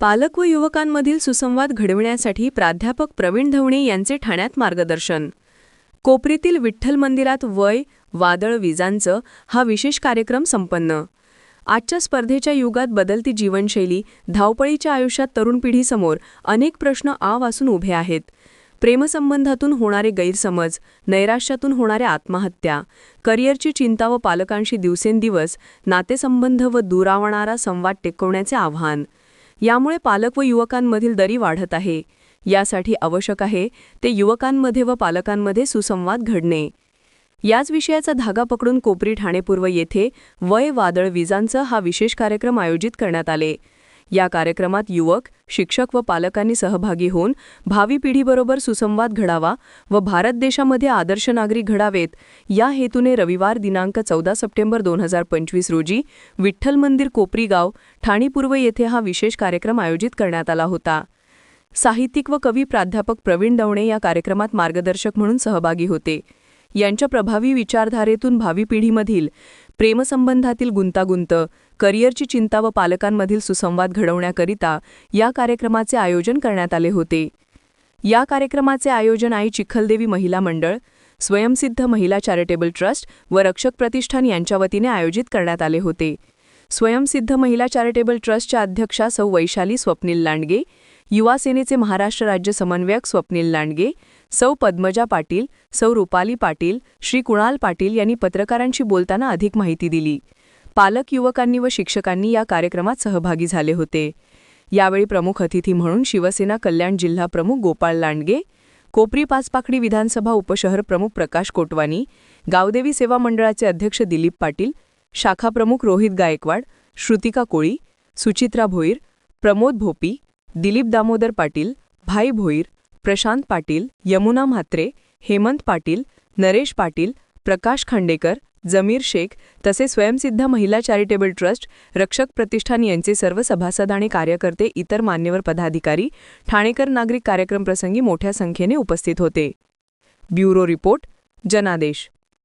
पालक व युवकांमधील सुसंवाद घडविण्यासाठी प्राध्यापक प्रवीण धवणे यांचे ठाण्यात मार्गदर्शन. कोपरीतील विठ्ठल मंदिरात वय वादळ विजांचं हा विशेष कार्यक्रम संपन्न. आजच्या स्पर्धेच्या युगात बदलती जीवनशैली धावपळीच्या आयुष्यात तरुण पिढीसमोर अनेक प्रश्न आ वासून उभे आहेत. प्रेमसंबंधातून होणारे गैरसमज नैराश्यातून होणाऱ्या आत्महत्या करिअरची चिंता व पालकांशी दिवसेंदिवस नातेसंबंध व दुरावणारा संवाद टेकवण्याचे आव्हान. यामुळे पालक व युवकांमधील दरी वाढत आहे. यासाठी आवश्यक आहे ते युवकांमध्ये व पालकांमध्ये सुसंवाद घडणे. याच विषयाचा धागा पकडून कोपरी ठाणे पूर्व येथे वय वादळ विजांचं हा विशेष कार्यक्रम आयोजित करण्यात आले. या कार्यक्रमात युवक शिक्षक व पालकांनी सहभागी होऊन भावी पिढीबरोबर सुसंवाद घडावा व भारत देशामध्ये आदर्श नागरिक घडावेत. या हेतूने रविवार दिनांक चौदा सप्टेंबर दोन हजार पंचवीस रोजी विठ्ठल मंदिर कोपरीगाव ठाणे पूर्व येथे हा विशेष कार्यक्रम आयोजित करण्यात आला होता. साहित्यिक व कवी प्राध्यापक प्रवीण दवणे या कार्यक्रमात मार्गदर्शक म्हणून सहभागी होते. यांच्या प्रभावी विचारधारेतून भावी पिढीमधील प्रेमसंबंधातील गुंतागुंत करिअरची चिंता व पालकांमधील सुसंवाद घडवण्याकरिता या कार्यक्रमाचे आयोजन करण्यात आले होते. या कार्यक्रमाचे आयोजन आई चिखलदेवी महिला मंडळ स्वयंसिद्ध महिला चॅरिटेबल ट्रस्ट व रक्षक प्रतिष्ठान यांच्या वतीने आयोजित करण्यात आले होते. स्वयंसिद्ध महिला चॅरिटेबल ट्रस्टच्या अध्यक्षा सौ वैशाली स्वप्नील लांडगे युवा सेनेचे महाराष्ट्र राज्य समन्वयक स्वप्नील लांडगे सौ पद्मजा पाटील सौ रुपाली पाटील श्री कुणाल पाटील यांनी पत्रकारांशी बोलताना अधिक माहिती दिली. पालक युवकांनी व शिक्षकांनी या कार्यक्रमात सहभागी झाले होते. यावेळी प्रमुख अतिथी म्हणून शिवसेना कल्याण जिल्हा प्रमुख गोपाळ लांडगे कोपरी पाचपाखडी विधानसभा उपशहर प्रमुख प्रकाश कोटवानी गावदेवी सेवा मंडळाचे अध्यक्ष दिलीप पाटील शाखा प्रमुख रोहित गायकवाड श्रुतिका कोळी सुचित्रा भोईर प्रमोद भोपी दिलीप दामोदर पाटील भाई भोईर प्रशांत पाटील यमुना म्हात्रे हेमंत पाटील नरेश पाटील प्रकाश खांडेकर जमीर शेख तसे स्वयंसिद्ध महिला चॅरिटेबल ट्रस्ट रक्षक प्रतिष्ठान यांचे सर्व सभासद आणि कार्यकर्ते इतर मान्यवर पदाधिकारी ठाणेकर नागरिक कार्यक्रम प्रसंगी मोठ्या संख्येने उपस्थित होते. ब्युरो रिपोर्ट जनादेश.